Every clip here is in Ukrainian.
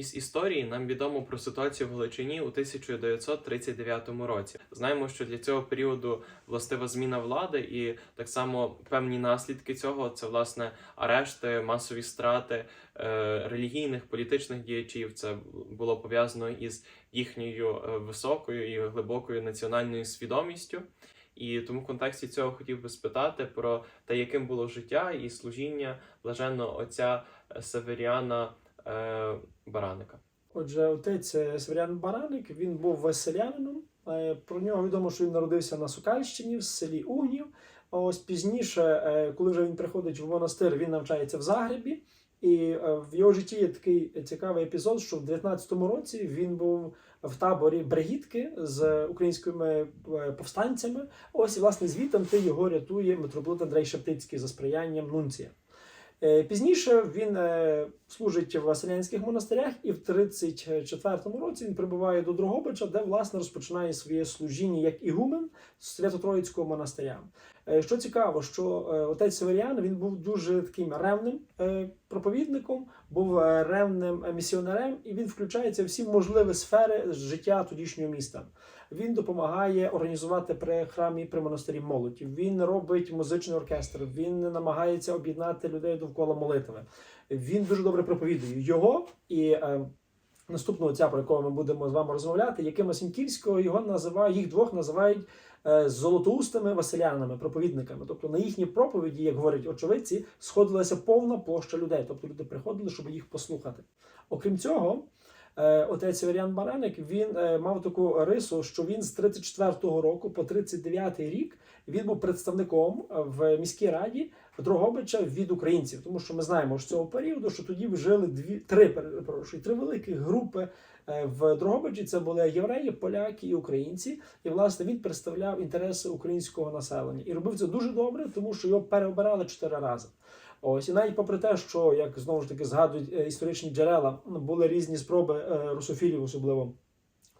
Із історії нам відомо про ситуацію в Галичині у 1939 році. Знаємо, що для цього періоду властива зміна влади, і так само певні наслідки цього це власне арешти, масові страти е, релігійних політичних діячів. Це було пов'язано із їхньою е, високою і глибокою національною свідомістю. І тому в контексті цього хотів би спитати про те, яким було життя і служіння блаженного отця е, Северіана е, Бараника. Отже, отець е, Северян Бараник він був веселянином. Е, Про нього відомо, що він народився на Сукальщині в селі Угнів. Ось пізніше, е, коли вже він приходить в монастир, він навчається в Загребі. І в його житті є такий цікавий епізод, що в 19-му році він був в таборі Бригітки з українськими повстанцями. Ось власне звітом ти його рятує митрополит Андрей Шептицький за сприянням Нунція. Е, Пізніше він е, служить в Василянських монастирях, і в 34-му році він прибуває до Дрогобича, де власне розпочинає своє служіння як ігумен Свято-Троїцького монастиря. Е, Що цікаво, що е, отець Северіан він був дуже таким ревним е, проповідником, був ревним місіонерем, і він включається в всі можливі сфери життя тодішнього міста. Він допомагає організувати при храмі при монастирі молоді. Він робить музичний оркестр. Він намагається об'єднати людей довкола молитви. Він дуже добре проповідує його і. Наступного отця, про якого ми будемо з вами розмовляти, Якима Сіньківського, його називають, їх двох називають е, золотоустими василянами, проповідниками. Тобто на їхні проповіді, як говорять очевидці, сходилася повна площа людей. Тобто люди приходили, щоб їх послухати. Окрім цього, е, отець Варіан Бараник він е, мав таку рису, що він з 34-го року по 39-й рік він був представником в міській раді Дрогобича від українців, тому що ми знаємо з цього періоду, що тоді жили дві три перепрошую, три великі групи е, в Дрогобичі. Це були євреї, поляки і українці. І власне він представляв інтереси українського населення і робив це дуже добре, тому що його переобирали чотири рази. Ось і навіть попри те, що як знову ж таки згадують е, історичні джерела, були різні спроби е, русофілів, особливо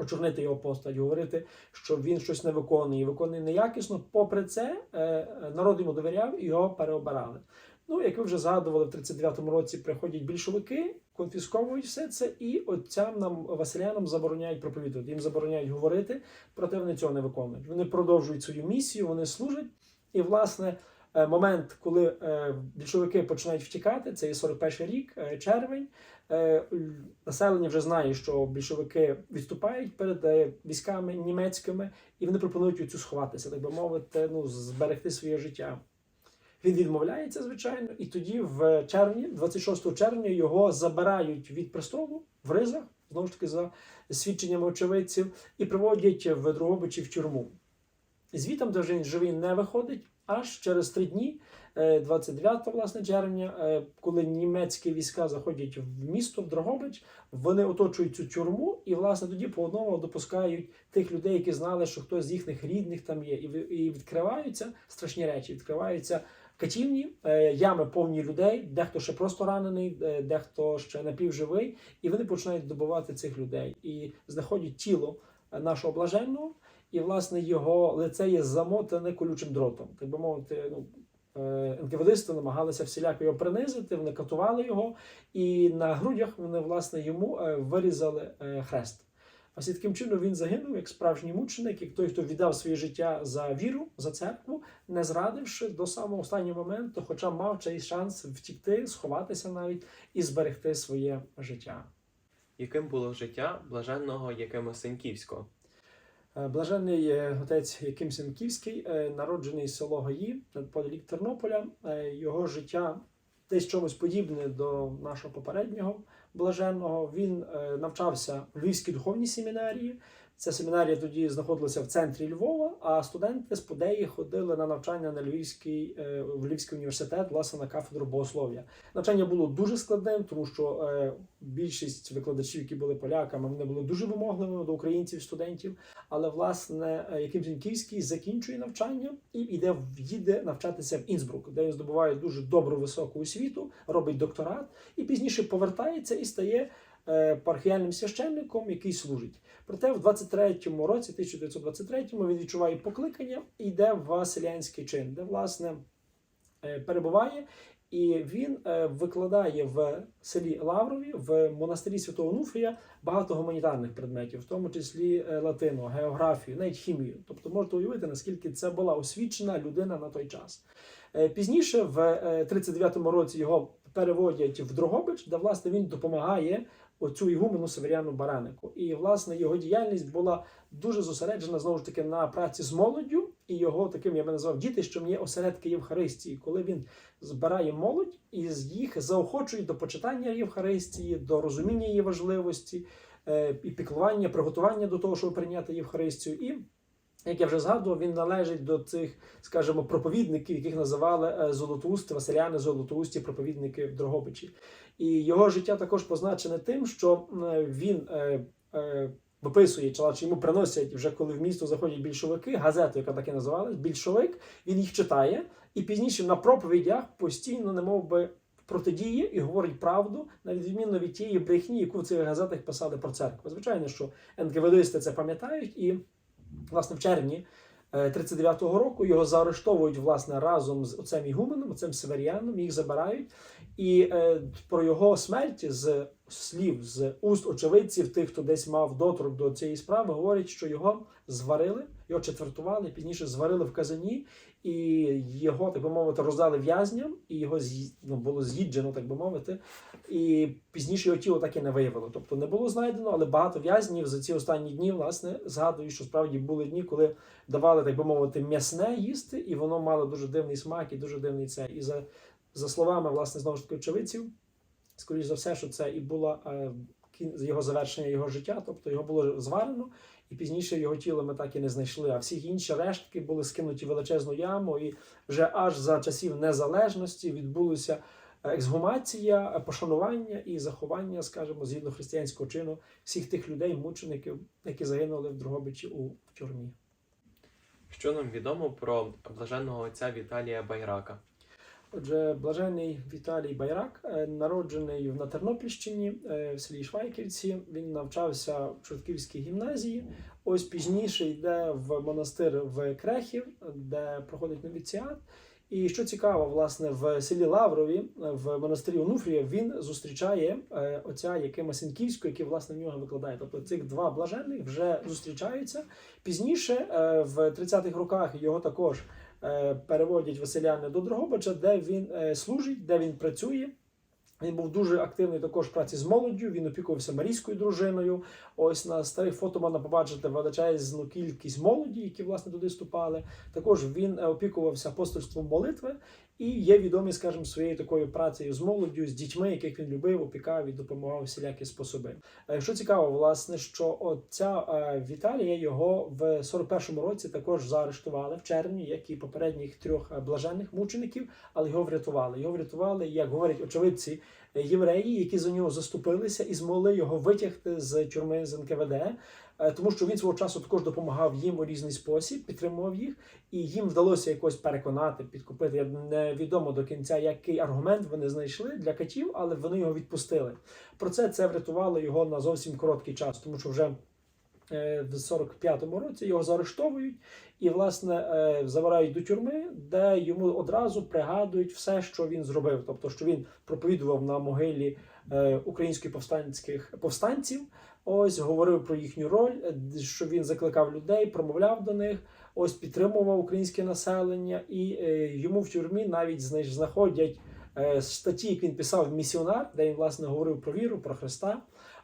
очорнити його постать, говорити, що він щось не виконує, виконує неякісно. Попри це, е, е, народ йому довіряв і його переобирали. Ну, як ви вже згадували, в 39-му році приходять більшовики, конфісковують все це, і отцям нам Василянам забороняють проповідувати. Їм забороняють говорити, проте вони цього не виконують. Вони продовжують свою місію, вони служать. І, власне, момент, коли е, більшовики починають втікати, це є 41 рік, е, червень. Е, Населення вже знає, що більшовики відступають перед е, військами німецькими, і вони пропонують цю сховатися, так би мовити, ну, зберегти своє життя. Він відмовляється, звичайно, і тоді, в червні, 26 червня, його забирають від престолу в ризах, знову ж таки, за свідченнями очевидців, і приводять в Дрогобичі в тюрму. Звітом, де він живий не виходить, аж через три дні, е, 29 власне, червня, е, коли німецькі війська заходять в місто, в Дрогобич, вони оточують цю тюрму, і власне тоді по одному допускають тих людей, які знали, що хтось з їхніх рідних там є, і відкриваються страшні речі. Відкриваються катівні, е, ями повні людей, дехто ще просто ранений, е, дехто ще напівживий, і вони починають добувати цих людей і знаходять тіло е, нашого блаженного, і власне його лице є замотане колючим дротом. Так би мовити, ну. е, НКВДисти намагалися всіляко його принизити, вони катували його, і на грудях вони власне йому е, вирізали е, хрест. Ось і таким чином він загинув як справжній мученик, як той, хто віддав своє життя за віру, за церкву, не зрадивши до самого останнього моменту, хоча мав цей шанс втікти, сховатися навіть і зберегти своє життя. Яким було життя блаженного Якима Сеньківського? Е, Блаженний е, отець Яким Сенківський, е, народжений село Гаї неподалік Тернополя. Його життя десь чомусь подібне до нашого попереднього блаженного. Він навчався в Львівській духовній семінарії. Ця семінарія тоді знаходилася в центрі Львова, а студенти з подеї ходили на навчання на Львівський, в Львівський університет, власне, на кафедру богослов'я. Навчання було дуже складним, тому що більшість викладачів, які були поляками, вони були дуже вимогливими до українців, студентів. Але власне е, Яким Зіньківський закінчує навчання і йде їде навчатися в Інсбрук, де він здобуває дуже добру високу освіту, робить докторат і пізніше повертається і стає е, пархіальним священником, який служить. Проте в 23-му році, 1923-му, він відчуває покликання і йде в Василянський чин, де власне е, перебуває. І він е, викладає в селі Лаврові в монастирі Святого Онуфрія багато гуманітарних предметів, в тому числі е, латину, географію, навіть хімію. Тобто можете уявити, наскільки це була освічена людина на той час. Е, Пізніше, в е, 39-му році, його переводять в Дрогобич, де власне він допомагає оцю ігумену Северяну Баранику. І власне його діяльність була дуже зосереджена знову ж таки на праці з молоддю, і його таким я би назвав діти, що є осередки Євхаристії, коли він збирає молодь і їх заохочує до почитання Євхаристії, до розуміння її важливості е, і піклування, приготування до того, щоб прийняти Євхаристію. І як я вже згадував, він належить до цих, скажімо, проповідників, яких називали е, золотоусти, Василяни Золотоусті, проповідники в Дрогобичі. І його життя також позначене тим, що е, він виписує, чи йому приносять вже коли в місто заходять більшовики, газету, яка так і називалась, більшовик, він їх читає, і пізніше на проповідях постійно, немов би, протидіє і говорить правду, на відміну від тієї брехні, яку в цих газетах писали про церкву. Звичайно, що НКВДисти це пам'ятають, і власне в червні. Е, 39-го року його заарештовують власне разом з оцем Ігуменом, оцем Северіаном, їх забирають. І е, про його смерть з слів, з уст очевидців, тих, хто десь мав доторк до цієї справи, говорять, що його зварили, його четвертували, пізніше зварили в казані, і його, так би мовити, роздали в'язням, і його ну, було з'їджено, так би мовити. І пізніше його тіло так і не виявило. Тобто не було знайдено, але багато в'язнів за ці останні дні, власне, згадують, що справді були дні, коли давали, так би мовити, м'ясне їсти, і воно мало дуже дивний смак і дуже дивний це. І за, за словами, власне, знову ж таки, очевидців, скоріш за все, що це і було е, його завершення його життя, тобто його було зварено, і пізніше його тіло ми так і не знайшли. А всі інші рештки були скинуті в величезну яму, і вже аж за часів незалежності відбулося ексгумація, пошанування і заховання, скажімо, згідно християнського чину всіх тих людей, мучеників, які загинули в Дрогобичі у тюрмі. Що нам відомо про блаженного отця Віталія Байрака? Отже, блажений Віталій Байрак, е, народжений на Тернопільщині е, в селі Швайківці. Він навчався в Чортківській гімназії. Ось пізніше йде в монастир в Крехів, де проходить новіціат. І що цікаво, власне, в селі Лаврові, е, в монастирі Онуфрія, він зустрічає отця Якима Сенківського, який власне в нього викладає. Тобто цих два блаженних вже зустрічаються. Пізніше, в 30-х роках, його також переводять Василяни до Дрогобича, де він е, служить, де він працює. Він був дуже активний також в праці з молоддю. Він опікувався марійською дружиною. Ось на старих фото можна побачити величезну кількість молоді, які власне туди вступали. Також він е, опікувався апостольством молитви і є відомий, скажімо, своєю такою працею з молоддю, з дітьми, яких він любив, опікав і допомагав всілякі способи. Е, Що цікаво, власне, що ця Віталія його в 41-му році також заарештували в червні, як і попередніх трьох е, блаженних мучеників, але його врятували. Його врятували, як говорять очевидці, е, євреї, які за нього заступилися і змогли його витягти з тюрми з НКВД, е, тому що він свого часу також допомагав їм у різний спосіб, підтримував їх, і їм вдалося якось переконати, підкупити. Я невідомо до кінця, який аргумент вони знайшли для катів, але вони його відпустили. Про це це врятувало його на зовсім короткий час, тому що вже в 45-му році його заарештовують і, власне, е, забирають до тюрми, де йому одразу пригадують все, що він зробив. Тобто, що він проповідував на могилі е, українських повстанських повстанців. Ось говорив про їхню роль, е, що він закликав людей, промовляв до них. Ось підтримував українське населення, і е, йому в тюрмі навіть знаходять е, статті, як він писав місіонар, де він власне говорив про віру, про Христа.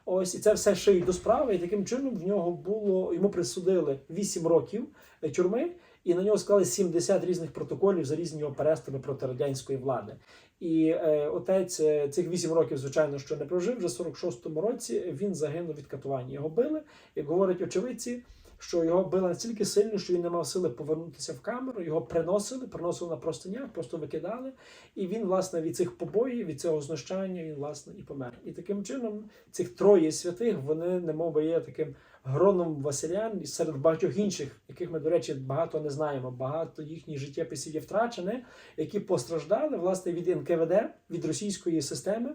Ось і це все шиють до справи. І таким чином в нього було йому присудили 8 років е, тюрми, і на нього склали 70 різних протоколів за різні його переступи проти радянської влади. І е, отець е, цих 8 років, звичайно, що не прожив. Вже в 46-му році він загинув від катування. Його били, як говорять очевидці, що його били настільки сильно, що він не мав сили повернутися в камеру. Його приносили, приносили на простинях, просто викидали. І він, власне, від цих побоїв, від цього знущання, він власне і помер. І таким чином цих троє святих вони немов би є таким гроном Василян і серед багатьох інших, яких ми, до речі, багато не знаємо. Багато їхніх життєписів є втрачені, які постраждали власне від НКВД, від російської системи,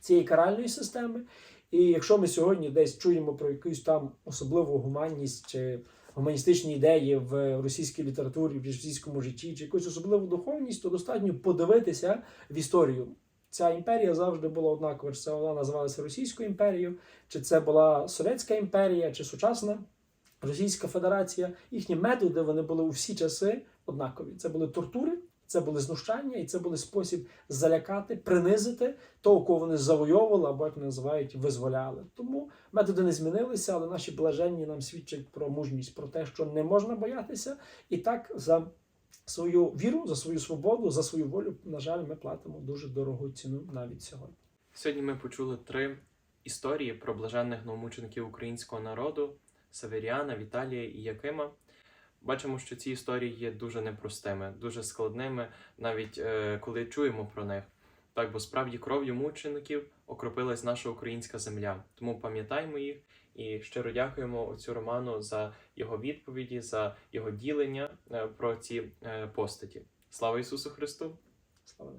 цієї каральної системи. І якщо ми сьогодні десь чуємо про якусь там особливу гуманність чи гуманістичні ідеї в російській літературі, в російському житті, чи якусь особливу духовність, то достатньо подивитися в історію. Ця імперія завжди була однакова. Чи це вона називалася Російською імперією, чи це була Совєтська імперія, чи сучасна Російська Федерація. Їхні методи вони були у всі часи однакові. Це були тортури, це були знущання, і це були спосіб залякати, принизити того, кого вони завойовували, або як називають, визволяли. Тому методи не змінилися, але наші блаженні нам свідчать про мужність, про те, що не можна боятися, і так за свою віру, за свою свободу, за свою волю, на жаль, ми платимо дуже дорогу ціну навіть сьогодні. Сьогодні ми почули три історії про блаженних новомучеників українського народу Северіана, Віталія і Якима. Бачимо, що ці історії є дуже непростими, дуже складними, навіть е, коли чуємо про них. Так, бо справді кров'ю мучеників окропилась наша українська земля. Тому пам'ятаймо їх і щиро дякуємо оцю Роману за його відповіді, за його ділення е, про ці е, постаті. Слава Ісусу Христу! Слава.